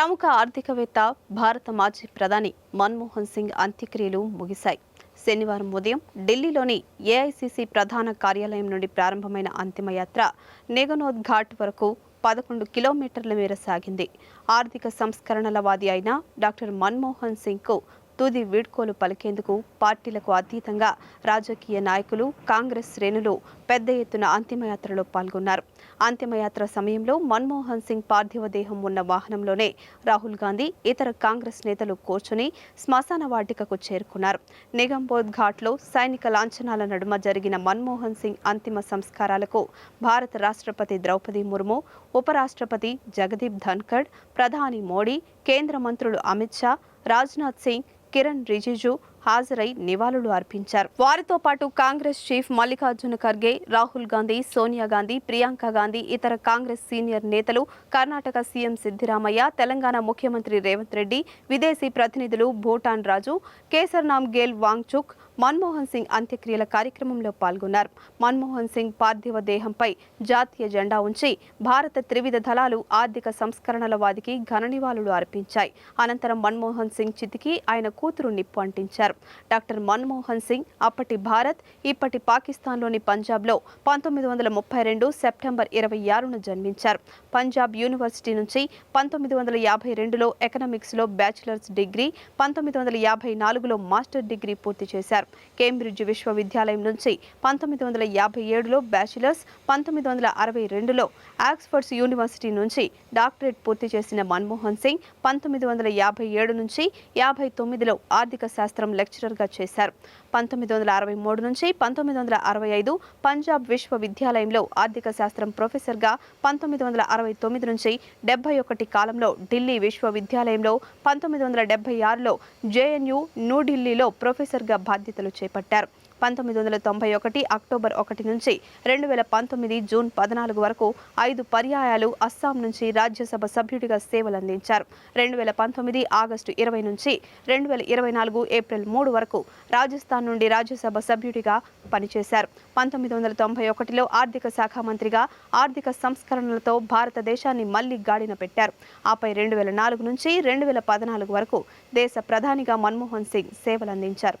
ప్రముఖ ఆర్థికవేత్త భారత మాజీ ప్రధాని మన్మోహన్ సింగ్ అంత్యక్రియలు ముగిశాయి. శనివారం ఉదయం ఢిల్లీలోని ఏఐసిసి ప్రధాన కార్యాలయం నుండి ప్రారంభమైన అంతిమయాత్ర నిగనోద్ ఘాట్ వరకు పదకొండు కిలోమీటర్ల మేర సాగింది. ఆర్థిక సంస్కరణలవాది అయిన డాక్టర్ మన్మోహన్ సింగ్కు తుది వీడ్కోలు పలికేందుకు పార్టీలకు అతీతంగా రాజకీయ నాయకులు కాంగ్రెస్ శ్రేణులు పెద్ద ఎత్తున అంతిమయాత్రలో పాల్గొన్నారు. అంతిమయాత్ర సమయంలో మన్మోహన్ సింగ్ పార్థివ దేహం ఉన్న వాహనంలోనే రాహుల్ గాంధీ ఇతర కాంగ్రెస్ నేతలు కూర్చుని శ్మశాన వాటికకు చేరుకున్నారు. నిగంబోధ్ ఘాట్లో సైనిక లాంఛనాల నడుమ జరిగిన మన్మోహన్ సింగ్ అంతిమ సంస్కారాలకు భారత రాష్ట్రపతి ద్రౌపది ముర్ము ఉపరాష్ట్రపతి జగదీప్ ధన్ఖడ్ ప్రధాని మోడీ కేంద్ర మంత్రులు అమిత్ షా రాజ్నాథ్ సింగ్ కిరణ్ రిజిజు హాజరై నివాళులు అర్పించారు. వారితో పాటు కాంగ్రెస్ చీఫ్ మల్లికార్జున ఖర్గే రాహుల్ గాంధీ సోనియా గాంధీ ప్రియాంక గాంధీ ఇతర కాంగ్రెస్ సీనియర్ నేతలు కర్ణాటక సీఎం సిద్దిరామయ్య తెలంగాణ ముఖ్యమంత్రి రేవంత్ రెడ్డి విదేశీ ప్రతినిధులు భూటాన్ రాజు కేసర్నామ్ గేల్ వాంగ్చుక్ మన్మోహన్ సింగ్ అంత్యక్రియల కార్యక్రమంలో పాల్గొన్నారు. మన్మోహన్ సింగ్ పార్థివ దేహంపై జాతీయ జెండా ఉంచి భారత త్రివిధ దళాలు ఆర్థిక సంస్కరణల వాదికి ఘన నివాళులు అర్పించాయి. అనంతరం మన్మోహన్ సింగ్ చితికి ఆయన కూతురు నిప్పు అంటించారు. డాక్టర్ మన్మోహన్ సింగ్ అప్పటి భారత్ ఇప్పటి పాకిస్తాన్లోని పంజాబ్లో పంతొమ్మిది వందల ముప్పై రెండు సెప్టెంబర్ ఇరవై ఆరున జన్మించారు. పంజాబ్ యూనివర్సిటీ నుంచి పంతొమ్మిది వందల యాభై రెండులో ఎకనామిక్స్లో బ్యాచిలర్స్ డిగ్రీ పంతొమ్మిది వందల యాభై నాలుగులో మాస్టర్ డిగ్రీ పూర్తి చేశారు. కేంబ్రిడ్జ్ విశ్వవిద్యాలయం నుంచి పంతొమ్మిది వందల యాభై ఏడులో బ్యాచిలర్స్ పంతొమ్మిది వందల అరవై రెండులో ఆక్స్ఫర్డ్స్ యూనివర్సిటీ నుంచి డాక్టరేట్ పూర్తి చేసిన మన్మోహన్ సింగ్ పంతొమ్మిది వందల యాభై ఏడు నుంచి యాభై తొమ్మిదిలో ఆర్థిక శాస్త్రం లెక్చరర్గా చేశారు. పంతొమ్మిది వందల అరవై మూడు నుంచి పంతొమ్మిది వందల అరవై ఐదు పంజాబ్ విశ్వవిద్యాలయంలో ఆర్థిక శాస్త్రం ప్రొఫెసర్గా పంతొమ్మిది వందల అరవై తొమ్మిది నుంచి డెబ్బై ఒకటి కాలంలో ఢిల్లీ విశ్వవిద్యాలయంలో పంతొమ్మిది వందల డెబ్బై ఆరులో జేఎన్యు న్యూఢిల్లీలో ప్రొఫెసర్గా బాధ్యతలు చేపట్టారు. పంతొమ్మిది వందల తొంభై ఒకటి అక్టోబర్ ఒకటి నుంచి రెండు వేల పంతొమ్మిది జూన్ పద్నాలుగు వరకు ఐదు పర్యాయాలు అస్సాం నుంచి రాజ్యసభ సభ్యుడిగా సేవలందించారు. రెండు వేల పంతొమ్మిది ఆగస్టు ఇరవై నుంచి రెండు వేల ఇరవై నాలుగు ఏప్రిల్ మూడు వరకు రాజస్థాన్ నుండి రాజ్యసభ సభ్యుడిగా పనిచేశారు. పంతొమ్మిది వందల తొంభై ఒకటిలో ఆర్థిక శాఖ మంత్రిగా ఆర్థిక సంస్కరణలతో భారతదేశాన్ని మళ్ళీ గాడిన పెట్టారు. ఆపై రెండు వేల నాలుగు నుంచి రెండు వేల పద్నాలుగు వరకు దేశ ప్రధానిగా మన్మోహన్ సింగ్ సేవలందించారు.